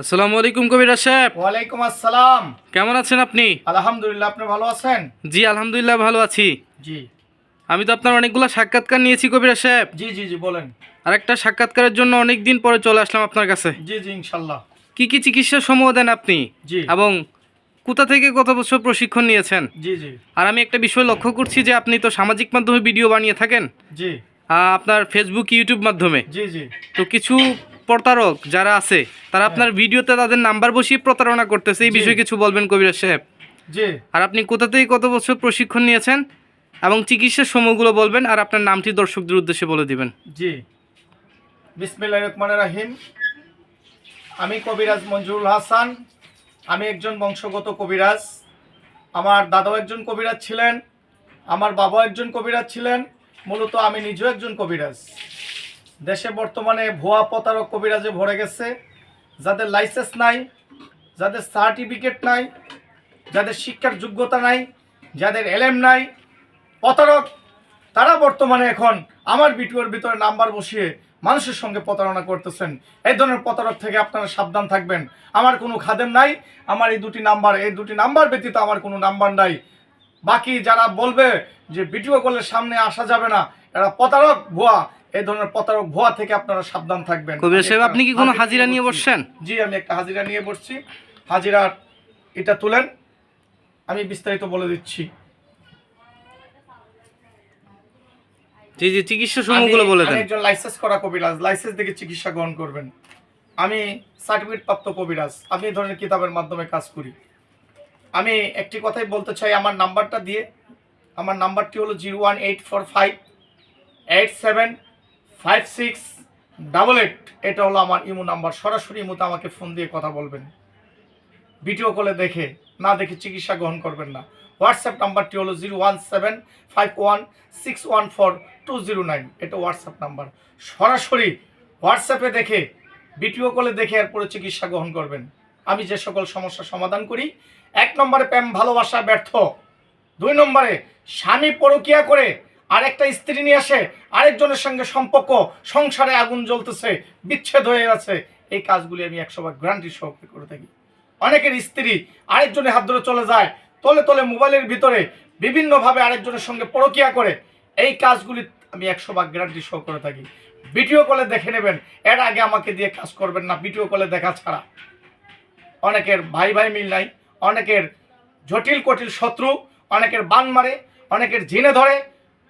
আসসালামু আলাইকুম কবিরাজ সাহেব। ওয়ালাইকুম আসসালাম। কেমন আছেন আপনি? আলহামদুলিল্লাহ আপনি ভালো আছেন? জি আলহামদুলিল্লাহ ভালো আছি। জি। আমি তো আপনার অনেকগুলো সাক্ষাৎকার নিয়েছি কবিরাজ সাহেব। জি জি জি বলেন। আর একটা সাক্ষাৎকারের জন্য অনেক দিন পরে চলে আসলাম আপনার কাছে। জি জি ইনশাল্লাহ। কি কি চিকিৎসা সমূহ দেন আপনি? জি। এবং কোথা থেকে কত বছর প্রশিক্ষণ নিয়েছেন? জি জি। আর আমি একটা বিষয় লক্ষ্য করছি যে আপনি তো সামাজিক মাধ্যমে ভিডিও বানিয়ে থাকেন। জি। আপনার ফেসবুক ইউটিউব মাধ্যমে। জি জি। তো কিছু প্রতারক যারা আছে তারা আপনার ভিডিওতে তাদের নাম্বার বসিয়ে প্রতারণা করতেছে। এই বিষয়ে কিছু বলবেন কবিরাজ সাহেব। জি। আর আপনি কোথা থেকে কত বছর প্রশিক্ষণ নিয়েছেন এবং চিকিৎসার সময়গুলো বলবেন আর আপনার নামটি দর্শকদের উদ্দেশ্যে বলে দিবেন। জি। বিসমিল্লাহ রহমান রাহিম। আমি কবিরাজ মঞ্জুরুল হাসান। আমি একজন বংশগত কবিরাজ। আমার দাদাও একজন কবিরাজ ছিলেন। আমার বাবাও একজন কবিরাজ ছিলেন। মূলত আমি নিজেও একজন কবিরাজ। দেশে বর্তমানে ভুয়া প্রতারক কবিরাজে ভরে গেছে। যাদের লাইসেন্স নাই, যাদের সার্টিফিকেট নাই, যাদের শিক্ষার যোগ্যতা নাই, যাদের এলএম নাই, প্রতারক, তারা বর্তমানে এখন আমার ভিডিওর ভিতরে নাম্বার বসিয়ে মানুষের সঙ্গে প্রতারণা করতেছেন। এই ধরনের প্রতারক থেকে আপনারা সাবধান থাকবেন। আমার কোনো খাদেম নাই, আমার এই দুটি নাম্বার এই দুটি নাম্বার ব্যতীত আমার কোনো নাম্বার নাই। বাকি যারা বলবে যে ভিডিও করলে সামনে আসা যাবে না, এরা প্রতারক, ভুয়া। এই ধরনের প্রতারক ভুয়া থেকে আপনারা সাবধান থাকবেন। কবির সাহেব, আপনি কি কোনো হাজিরা নিয়ে বসছেন? জি আমি একটা হাজিরা নিয়ে বসছি। হাজিরার এটা তুলেন। আমি বিস্তারিত বলে দিচ্ছি। জি জি চিকিৎসা সময়গুলো আমি- বলে দেন। একজন লাইসেন্স করা কবিরাজ। লাইসেন্স দেখে চিকিৎসা গ্রহণ করবেন। আমি সার্টিফিকেট প্রাপ্ত কবিরাজ। আমি এই ধরনের কিতাবের মাধ্যমে কাজ করি। আমি একটি কথাই বলতে চাই আমার নাম্বারটা দিয়ে। আমার নাম্বারটি হলো zero one eight four five eight seven five six double eight এটা হলো আমার ইমো নাম্বার। সরাসরি ইমোতে আমাকে ফোন দিয়ে কথা বলবেন। ভিডিও কলে দেখে, না দেখে চিকিৎসা গ্রহণ করবেন না। হোয়াটসঅ্যাপ নাম্বারটি হলো zero one seven five one six one four two zero nine এটা হোয়াটসঅ্যাপ নাম্বার। সরাসরি হোয়াটসঅ্যাপে দেখে ভিডিও কলে দেখে এরপরে চিকিৎসা গ্রহণ করবেন। আমি যে সকল সমস্যার সমাধান করি, এক নম্বরে প্রেম, ভালোবাসা, ব্যর্থ। দুই নম্বরে স্বামী পরকিয়া করে আরেকটা স্ত্রী নিয়ে আসে, আরেকজনের সঙ্গে সম্পর্ক, সংসারে আগুন জ্বলতেছে, বিচ্ছেদ হয়ে গেছে। এই কাজগুলি আমি একশো বার গ্যারান্টি সহকারে করে থাকি। অনেকের স্ত্রী আরেকজনের হাত ধরে চলে যায়, তলে তলে মোবাইলের ভিতরে বিভিন্নভাবে আরেকজনের সঙ্গে পরকিয়া করে। এই কাজগুলি আমি একশো ভাগ গ্যারান্টি সহ করে থাকি। ভিডিও কলে দেখে নেবেন, এর আগে আমাকে দিয়ে কাজ করবেন না, ভিডিও কলে দেখা ছাড়া। অনেকের ভাই ভাই মিল নাই, অনেকের জটিল কটিল শত্রু, অনেকের বান মারে, অনেকের জিনে ধরে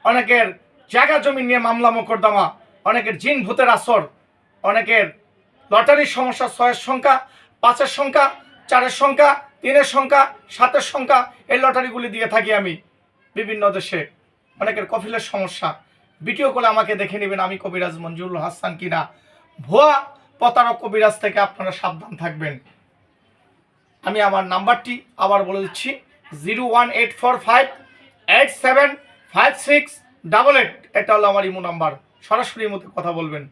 অনেকের জায়গা জমি নিয়ে মামলা মোকদ্দমা, অনেকের জিন ভূতের আসর, অনেকের লটারির সমস্যা ছয়ের সংখ্যা, পাঁচের সংখ্যা, চারের সংখ্যা, তিনের সংখ্যা, সাতের সংখ্যা, এই লটারিগুলি দিয়ে থাকি আমি বিভিন্ন দেশে। অনেকের কফিলের সমস্যা। ভিডিও করে আমাকে দেখে নেবেন আমি কবিরাজ মঞ্জুরুল হাসান কিনা। ভুয়া প্রতারক কবিরাজ থেকে আপনারা সাবধান থাকবেন। আমি আমার নাম্বারটি আবার বলে দিচ্ছি, zero one eight four five eight seven five six double eight এটা হলো আমার ইমো নাম্বার। সরাসরি ইমোতে কথা বলবেন।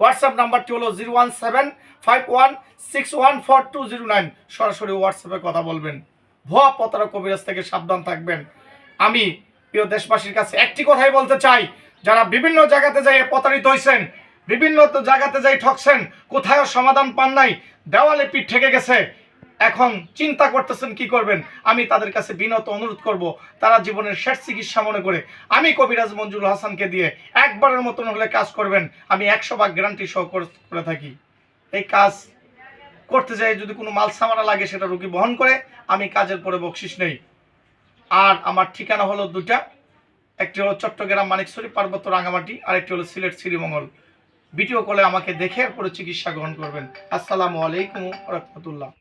হোয়াটসঅ্যাপ নাম্বারটি হলো zero one seven five one six one four two zero nine সরাসরি হোয়াটসঅ্যাপে কথা বলবেন। ভুয়া প্রতারক কবিরাজ থেকে সাবধান থাকবেন। আমি প্রিয় দেশবাসীর কাছে একটি কথাই বলতে চাই। যারা বিভিন্ন জায়গাতে যাই প্রতারিত হয়েছেন বিভিন্ন জায়গাতে যাই ঠকছেন কোথাও সমাধান পান নাই, দেওয়ালে পিঠ ঠেকে গেছে। এখন চিন্তা করতেছেন কি করবেন? আমি তাদের কাছে বিনত অনুরোধ করব, তারা জীবনের শেষ চিকিৎসা মনে করে। আমি কবিরাজ মঞ্জুর হাসানকে দিয়ে একবারের মতন হলে কাজ করবেন, আমি একশো ভাগ গ্যারান্টি সহ করে- থাকি। এই কাজ করতে যাই, যদি কোনো মাল সামানা লাগে, সেটা রুগী বহন করে, আমি কাজের পরে বকশিস নেই। আর আমার ঠিকানা হলো দুটা একটি হলো চট্টগ্রাম মানিকছড়ি পার্বত্য রাঙামাটি আর একটি হলো সিলেট শ্রীমঙ্গল। ভিডিও কলে আমাকে দেখে এরপরে চিকিৎসা গ্রহণ করবেন। আসসালামু আলাইকুম রহমতুল্লাহ।